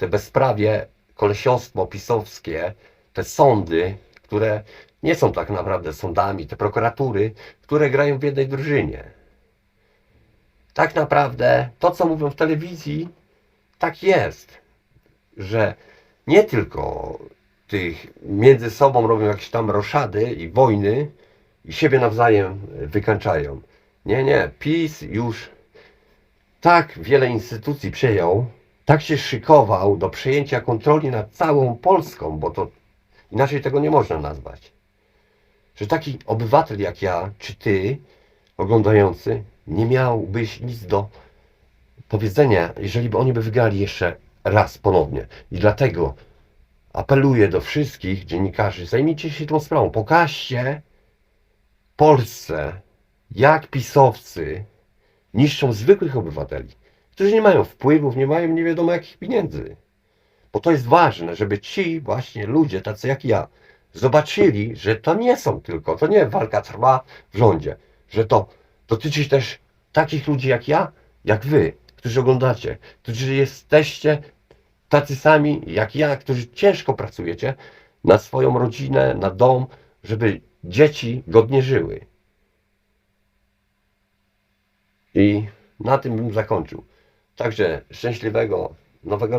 te bezprawie, kolesiostwo pisowskie, te sądy, które nie są tak naprawdę sądami, te prokuratury, które grają w jednej drużynie. Tak naprawdę to, co mówią w telewizji, tak jest, że nie tylko tych między sobą robią jakieś tam roszady i wojny i siebie nawzajem wykańczają. Nie, nie, PiS już tak wiele instytucji przejął, tak się szykował do przejęcia kontroli nad całą Polską, bo to inaczej tego nie można nazwać. Że taki obywatel jak ja, czy ty, oglądający, nie miałbyś nic do powiedzenia, jeżeli by oni by wygrali jeszcze raz ponownie. I dlatego apeluję do wszystkich dziennikarzy, zajmijcie się tą sprawą, pokażcie Polsce, jak pisowcy niszczą zwykłych obywateli, którzy nie mają wpływów, nie mają nie wiadomo jakich pieniędzy. Bo to jest ważne, żeby ci właśnie ludzie, tacy jak ja, zobaczyli, że to nie są tylko, to nie walka trwa w rządzie, że to dotyczy też takich ludzi jak ja, jak wy, którzy oglądacie, którzy jesteście tacy sami jak ja, którzy ciężko pracujecie na swoją rodzinę, na dom, żeby dzieci godnie żyły. I na tym bym zakończył. Także szczęśliwego nowego.